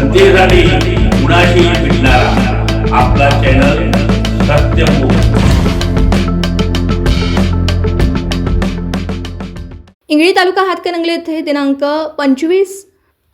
जनतेसाठी कुणाशी भेटणारा? आपला चॅनल सत्यमुख इंगळी तालुका हातकणंगले येथे दिनांक पंचवीस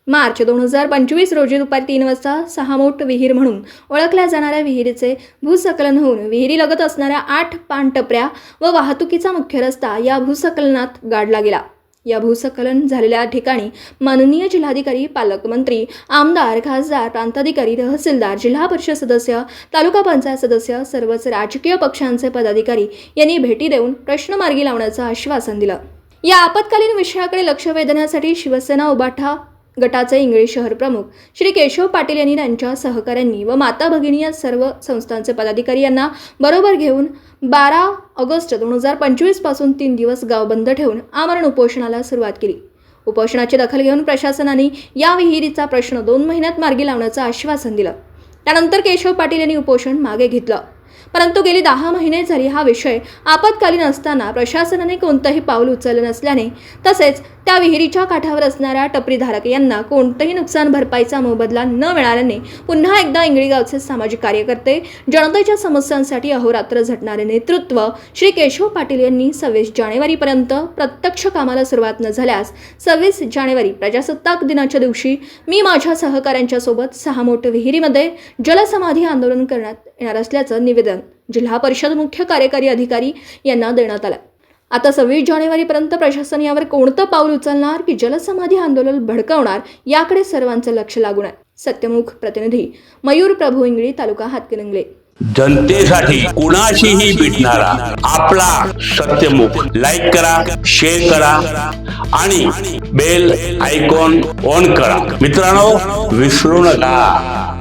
मार्च दोन हजार पंचवीस रोजी दुपारी तीन वाजता सहामोट विहीर म्हणून ओळखल्या जाणाऱ्या विहिरीचे भूसकलन होऊन विहिरीलगत असणाऱ्या आठ पानटपऱ्या व वाहतुकीचा मुख्य रस्ता या भूसकलनात गाडला गेला. या भूसकलन झालेल्या ठिकाणी माननीय जिल्हाधिकारी पालकमंत्री आमदार खासदार प्रांताधिकारी तहसीलदार जिल्हा परिषद सदस्य तालुका पंचायत सदस्य सर्वच राजकीय पक्षांचे पदाधिकारी यांनी भेटी देऊन प्रश्न मार्गी लावण्याचं आश्वासन दिलं. या आपत्कालीन विषयाकडे लक्ष वेधण्यासाठी शिवसेना उबाठा गटाचे इंगळी शहर प्रमुख श्री केशव पाटील यांनी त्यांच्या सहकाऱ्यांनी व माता भगिनी या सर्व संस्थांचे पदाधिकारी यांना बरोबर घेऊन बारा ऑगस्ट दोन हजार पंचवीसपासून तीन दिवस गाव बंद ठेवून आमरण उपोषणाला सुरुवात केली. उपोषणाची दखल घेऊन प्रशासनाने या विहिरीचा प्रश्न दोन महिन्यात मार्गी लावण्याचं आश्वासन दिलं. त्यानंतर केशव पाटील यांनी उपोषण मागे घेतलं. परंतु गेली दहा महिने झाली हा विषय आपत्कालीन असताना प्रशासनाने कोणतंही पाऊल उचललं नसल्याने तसेच त्या विहिरीच्या काठावर असणाऱ्या टपरीधारक यांना कोणतंही नुकसान भरपाईचा मोबदला न मिळाल्याने पुन्हा एकदा इंगळीगावचे सामाजिक कार्यकर्ते जनतेच्या समस्यांसाठी अहोरात्र झटणारे नेतृत्व श्री केशव पाटील यांनी सव्वीस जानेवारीपर्यंत प्रत्यक्ष कामाला सुरुवात न झाल्यास सव्वीस जानेवारी प्रजासत्ताक दिनाच्या दिवशी मी माझ्या सहकाऱ्यांच्या सोबत सहा मोठ विहिरीमध्ये जलसमाधी आंदोलन करण्यात येणार असल्याचं निवेदन जिल्हा परिषद मुख्य कार्यकारी अधिकारी यांना देण्यात आलं. आता सव्वीस जानेवारीपर्यंत प्रशासन यावर कोणतं पाऊल उचलणार की जलसमाधी आंदोलन भडकवणार याकडे सर्वांचं लक्ष लागून आहे. सत्यमुख प्रतिनिधी मयूर प्रभू इंगळी तालुका हातकणंगले. जनतेसाठी कुणाशीही भेटणारा आपला सत्यमुख. लाईक करा शेअर करा आणि बेल आयकॉन ऑन करा. मित्रांनो विसरू नका.